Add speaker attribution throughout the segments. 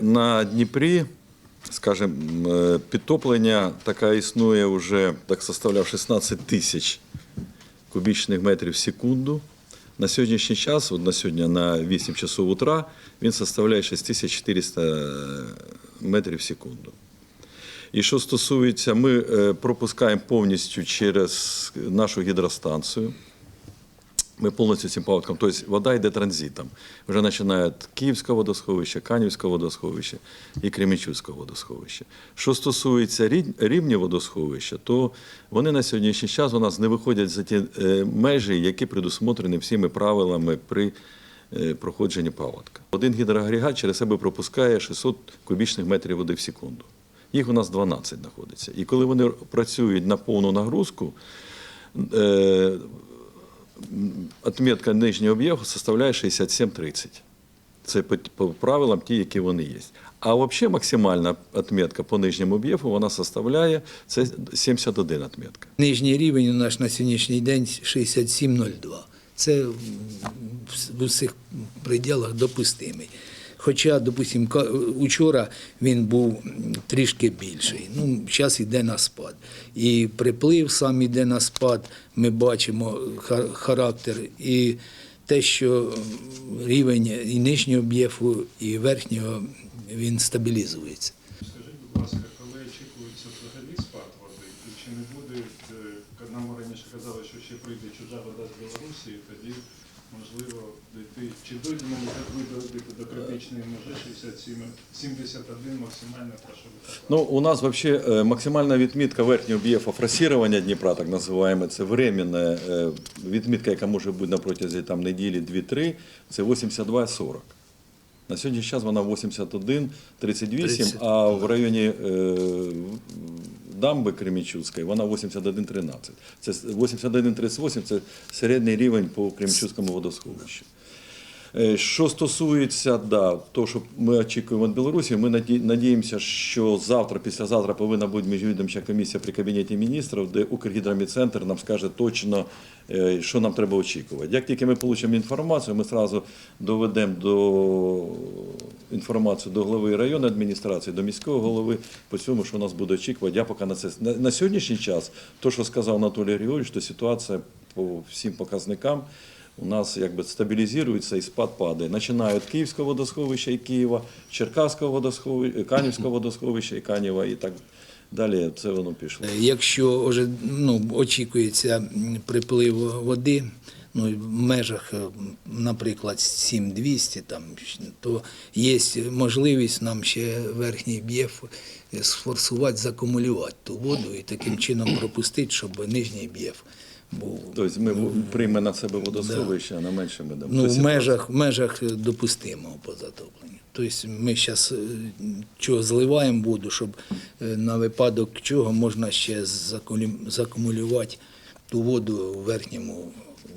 Speaker 1: На Дніпрі, скажімо, е, підтоплення таке існує вже, так составляв 16 тисяч кубічних метрів в секунду. На сьогоднішній час, от на сьогодні на 8 часов утра, він составляє 6400 метрів в секунду. І що стосується, ми е, пропускаємо повністю через нашу гідростанцію. Ми повністю цим паводком, тобто вода йде транзитом. Вже починає від Київського водосховища, Канівського водосховища і Кременчуцького водосховища. Що стосується рівня водосховища, то вони на сьогоднішній час у нас не виходять за ті е, межі, які предусмотрені всіми правилами при е, проходженні паводка. Один гідроагрегат через себе пропускає 600 кубічних метрів води в секунду. Їх у нас 12 знаходиться. І коли вони працюють на повну нагрузку, е, отметка нижнього об'єкту составляє 67-30. Це по, правилам ті, які вони є. А взагалі максимальна отметка по нижньому об'єкту вона составляє це 71 отметка.
Speaker 2: Нижній рівень у нас на сьогоднішній день 67,02. Це в усіх пределах допустимий. Хоча, допустимо, ка- учора він був трішки більший. Ну, зараз йде на спад. І приплив сам йде на спад, ми бачимо характер. І те, що рівень і нижнього об'єкту, і верхнього він стабілізується.
Speaker 3: Скажіть, будь ласка, коли очікується взагалі спад води, і чи не буде, е, нам раніше казали, що ще прийде чужа вода з Білорусі, і тоді можливо дійти, чи дойдемо до критичної межі 67, 71 максимально прошу?
Speaker 1: Ну, у нас вообще максимальна відмітка верхнього об'єкту фрасірування Дніпра, так називаємо, це временна е, відмітка, яка може бути на протязі там, неділі 2-3, це 82,40. На сьогоднішній час вона 81,38,
Speaker 2: 30,
Speaker 1: а в районі е, дамби Кремічуцької вона 81,13. Це 81,38 – це середній рівень по Кремічуцькому водосховищу. Е, Що стосується да, того, що ми очікуємо від Білорусі, ми наді- надіємося, що завтра, післязавтра повинна бути міжвідомча комісія при кабінеті міністрів, де Укргідромедцентр нам скаже точно, е, що нам треба очікувати. Як тільки ми отримаємо інформацію, ми одразу доведемо до інформацію до голови районної адміністрації, до міського голови по цьому, що нас буде очікувати. Я поки на це на сьогоднішній час, то що сказав Анатолій Григорьович, то ситуація по всім показникам у нас якби стабілізується і спад падає. Починає від Київського водосховища і Києва, Черкаського водосховища, Канівського водосховища і Канєва, і так далі. Це воно пішло.
Speaker 2: Якщо вже ну, очікується приплив води, ну, в межах, е, наприклад, 7200, там, то є можливість нам ще верхній б'єф сфорсувати, закумулювати ту воду і таким чином пропустити, щоб нижній б'єф був
Speaker 1: Тобто ми приймемо на себе водосховище, а на менше ми дамо.
Speaker 2: ну, в межах, в межах допустимого по затопленню. Тобто ми зараз чого зливаємо воду, щоб е, на випадок чого можна ще закумулювати ту воду в верхньому е,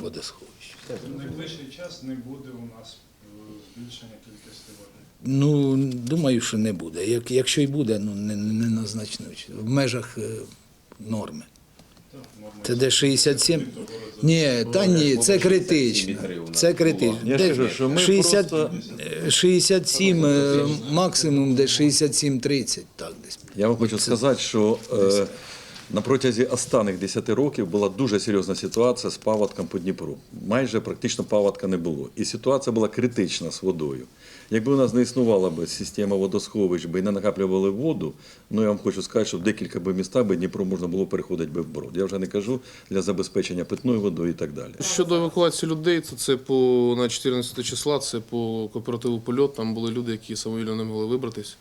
Speaker 2: водосховищі.
Speaker 3: В найближчий час не буде у нас е, збільшення кількості води.
Speaker 2: Ну, думаю, що не буде. Як, якщо й буде, ну не, не назначно. В межах е, норми. Це де 67? Ні, та ні, це критично. Це критично. Де
Speaker 1: кажу, що ми
Speaker 2: 60, е, 67, е, максимум де 67-30, так десь.
Speaker 1: Я вам хочу сказати, що е, на протязі останніх 10 років була дуже серйозна ситуація з паводком по Дніпру. Майже практично паводка не було. І ситуація була критична з водою. Якби у нас не існувала б система водосховищ, би і не накаплювали воду, ну я вам хочу сказати, що в декілька би містах би Дніпро можна було переходити би вброд. Я вже не кажу для забезпечення питною водою і так далі.
Speaker 4: Щодо евакуації людей, то це по на 14 числа, це по кооперативу польот. Там були люди, які самовільно не могли вибратись.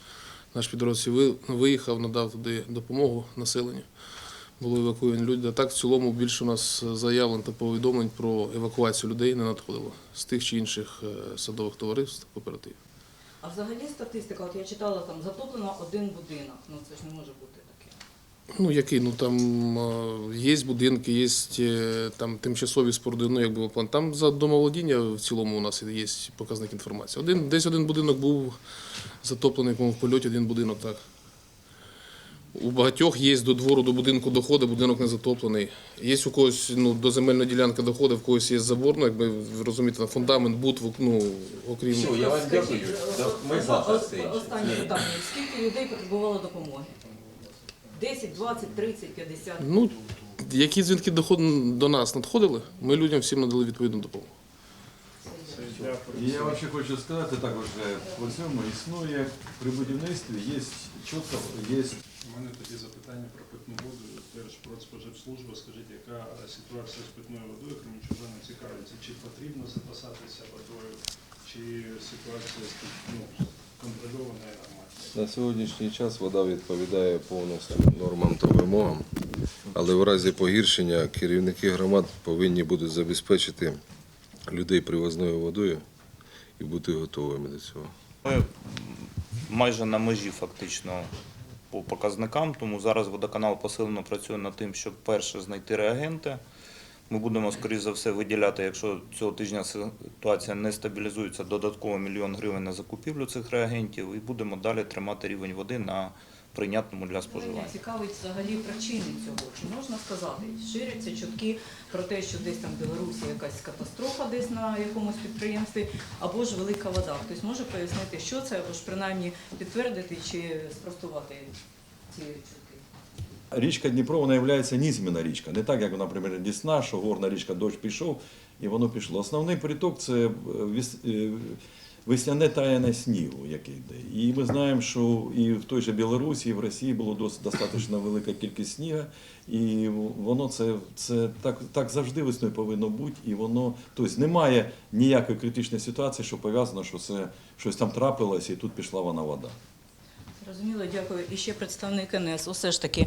Speaker 4: Наш підрозділ виїхав, надав туди допомогу населенню. Були евакуйовані люди. А так, в цілому, більше у нас заявлень та повідомлень про евакуацію людей не надходило з тих чи інших е, садових товариств кооперативів.
Speaker 5: А взагалі статистика, от я читала, там затоплено один будинок. Ну це ж не може бути таке.
Speaker 4: Ну, який? Ну там е, є будинки, є е, там тимчасові споруди, ну якби план. Там за домоволодіння в цілому у нас є показник інформації. Один, десь один будинок був затоплений, по-моєму, в польоті один будинок, так. У багатьох є до двору, до будинку доходи, будинок не затоплений. Є у когось ну, до земельної ділянки доходи, в когось є забор, ну, якби ви розумієте, на фундамент, бут, ну, окрім.
Speaker 6: Все, я вам дякую. Ми завтра.
Speaker 5: Останнє питання. Скільки людей потребувало допомоги? 10, 20, 30, 50?
Speaker 4: Ну, які дзвінки доход- до нас надходили, ми людям всім надали відповідну допомогу.
Speaker 1: І я ще хочу сказати, також е, по цьому існує при будівництві є чітко є
Speaker 3: У мене тоді запитання про питну воду. Держпродспоживслужба, скажіть, яка ситуація з питною водою, кримчужани цікавиться, чи потрібно запасатися водою, чи ситуація ну, контрольована і нормальна?
Speaker 7: На сьогоднішній час вода відповідає повністю нормам та вимогам, але в разі погіршення керівники громад повинні будуть забезпечити людей привозною водою і бути готовими до цього.
Speaker 8: Ми майже на межі фактично по показникам, тому зараз водоканал посилено працює над тим, щоб перше знайти реагенти. Ми будемо, скоріш за все, виділяти, якщо цього тижня ситуація не стабілізується, додатково мільйон гривень на закупівлю цих реагентів і будемо далі тримати рівень води на прийнятному для
Speaker 5: Мене
Speaker 8: споживання.
Speaker 5: цікавить взагалі причини цього. Чи можна сказати, ширяться чутки про те, що десь там в Білорусі якась катастрофа десь на якомусь підприємстві, або ж велика вода. Хтось може пояснити, що це, або ж принаймні підтвердити чи спростувати ці чутки?
Speaker 1: Річка Дніпро вона є низьмена річка. Не так, як, наприклад, Дісна, що горна річка дощ пішов і воно пішло. Основний приток це е, е, весняне таяння снігу, яке йде. І ми знаємо, що і в той же Білорусі, і в Росії було досить достатньо велика кількість снігу, і воно це, це так, так завжди весною повинно бути. І воно, тобто немає ніякої критичної ситуації, що пов'язано, що це щось там трапилось, і тут пішла вона вода.
Speaker 5: Зрозуміло, дякую. І ще представник НС. Усе ж таки,